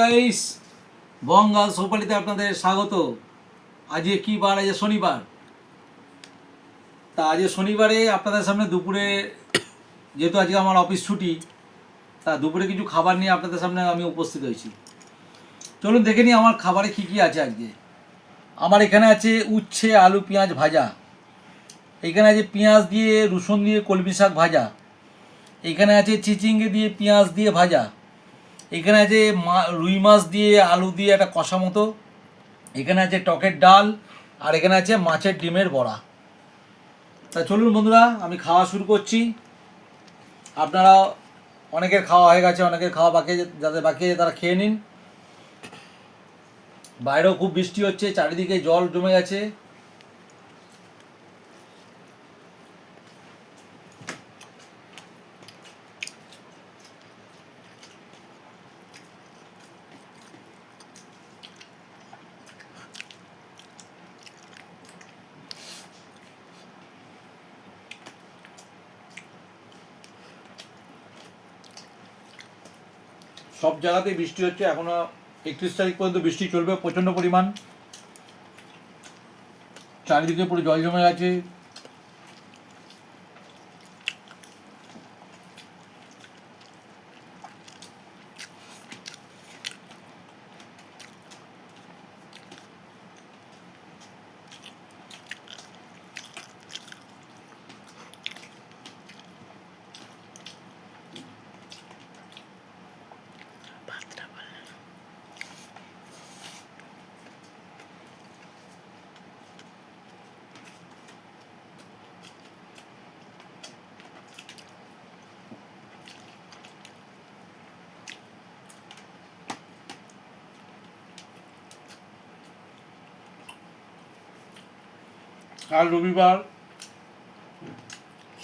Guys বঙ্গাল সোপালিতে আপনাদের স্বাগত। আজকে কি বার? আজকে শনিবার। তা আজকে শনিবারে আপনাদের সামনে দুপুরে, যেহেতু আজকে আমার অফিস ছুটি, তা দুপুরে কিছু খাবার নিয়ে আপনাদের সামনে আমি উপস্থিত হয়েছি। চলুন দেখে নিই আমার খাবারে কি কি আছে আজকে। আমার এখানে আছে উচ্ছে, আলু, পেঁয়াজ ভাজা। এখানে আছে পেঁয়াজ দিয়ে, রসুন দিয়ে কলমি শাক ভাজা। এখানে আছে চিচিঙ্গে দিয়ে, পেঁয়াজ দিয়ে ভাজা। এখানে আছে রুই মাছ দিয়ে আলু দিয়ে একটা কষা মতো। এখানে আছে টকের ডাল, আর এখানে আছে মাছের ডিমের বড়া। তা চলুন বন্ধুরা, আমি খাওয়া শুরু করছি। আপনারা, অনেকের খাওয়া হয়ে গেছে, অনেকের খাওয়া বাকি যাদের বাকি তারা খেয়ে নিন। বাইরেও খুব বৃষ্টি হচ্ছে, চারিদিকে জল জমে গেছে। সব জায়গাতেই বৃষ্টি হচ্ছে, এখনও একত্রিশ তারিখ পর্যন্ত বৃষ্টি চলবে প্রচণ্ড পরিমাণ। চারিদিকে পুরো জল জমে আছে। কাল রবিবার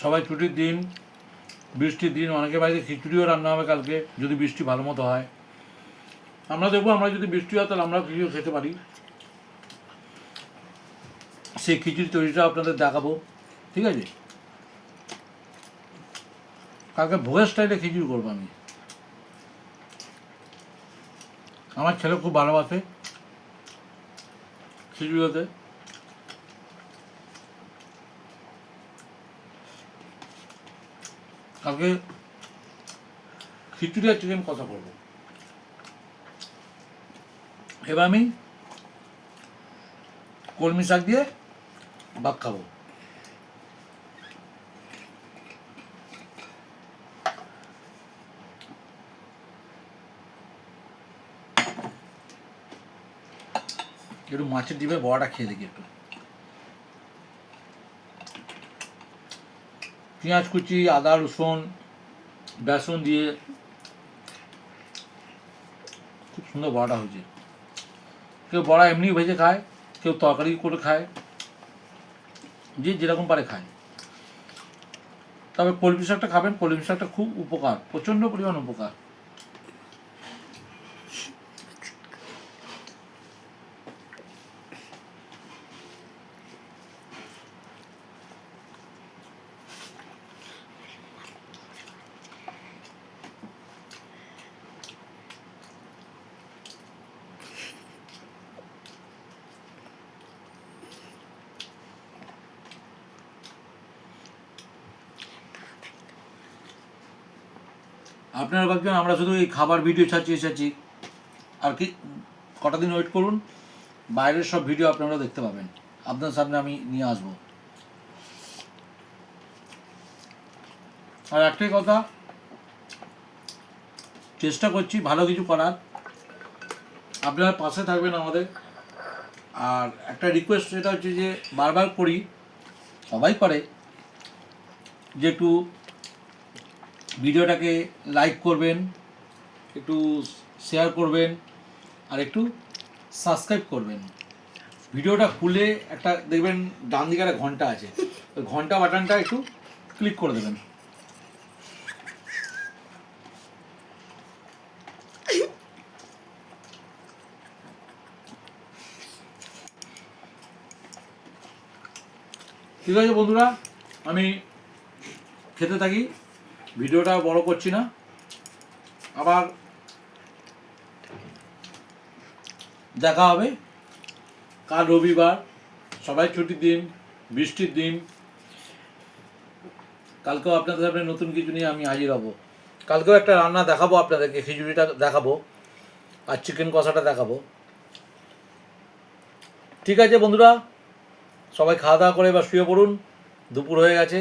সবাই ছুটির দিন, বৃষ্টির দিন, অনেকের বাড়িতে খিচুড়িও রান্না হবে কালকে, যদি বৃষ্টি ভালো মতো হয়। আমরা দেখব, আমরা যদি বৃষ্টি হয়, তাহলে আমরা খিচুড়ি খেতে পারি। সেই খিচুড়ি তৈরিটা আপনাদের দেখাবো, ঠিক আছে? কালকে ভোগের স্টাইলে খিচুড়ি করব আমি। আমার ছেলে খুব ভালোবাসে খিচুড়ি হতে কালকে খিচুড়ি আর চিকেন কথা করব এবার আমি কলমি শাক দিয়ে ভাত খাব। একটু মাছের ডিমের বড়াটা খেয়ে দেখি একটু। পেঁয়াজ কুচি, আদা, রসুন, বেসন দিয়ে খুব সুন্দর বড়াটা হয়েছে। কেউ বড়া এমনি ভেজে খায়, কেউ তরকারি করে খায়, যে যেরকম পারে খায়। তবে কলমি শাকটা খাবেন কলমি শাকটা খুব উপকার, প্রচণ্ড পরিমাণ উপকার। আপনারা ভাবছেন আমরা শুধু এই খাবার ভিডিও ছাড়ছি এসেছি আর কি, কটা দিন ওয়েট করুন, বাইরের সব ভিডিও আপনারা দেখতে পাবেন। আপনার সামনে আমি নিয়ে আসব। আর একটাই কথা, চেষ্টা করছি ভালো কিছু করার। আপনারা পাশে থাকবেন আমাদের। আর একটা রিকোয়েস্ট সেটা হচ্ছে যে বারবার করি, সবাই করে, যে একটু ভিডিওটাকে লাইক করবেন, একটু শেয়ার করবেন, আর একটু সাবস্ক্রাইব করবেন। ভিডিওটা খুলে একটা, দেখবেন ডান দিকে একটা ঘণ্টা আছে। ওই ঘণ্টা বাটনটা একটু ক্লিক করে দেবেন। ঠিক আছে বন্ধুরা, আমি খেতে থাকি। ভিডিওটা বড় করছি না। আবার দেখা হবে। কাল রবিবার, সবাই ছুটির দিন, বৃষ্টির দিন। কালকেও আপনাদের সামনে নতুন কিছু নিয়ে আমি হাজির হব। কালকেও একটা রান্না দেখাবো আপনাদেরকে, খিচুড়িটা দেখাবো আর চিকেন কষাটা দেখাবো। ঠিক আছে বন্ধুরা, সবাই খাওয়া দাওয়া করে এবার শুয়ে পড়ুন। দুপুর হয়ে গেছে।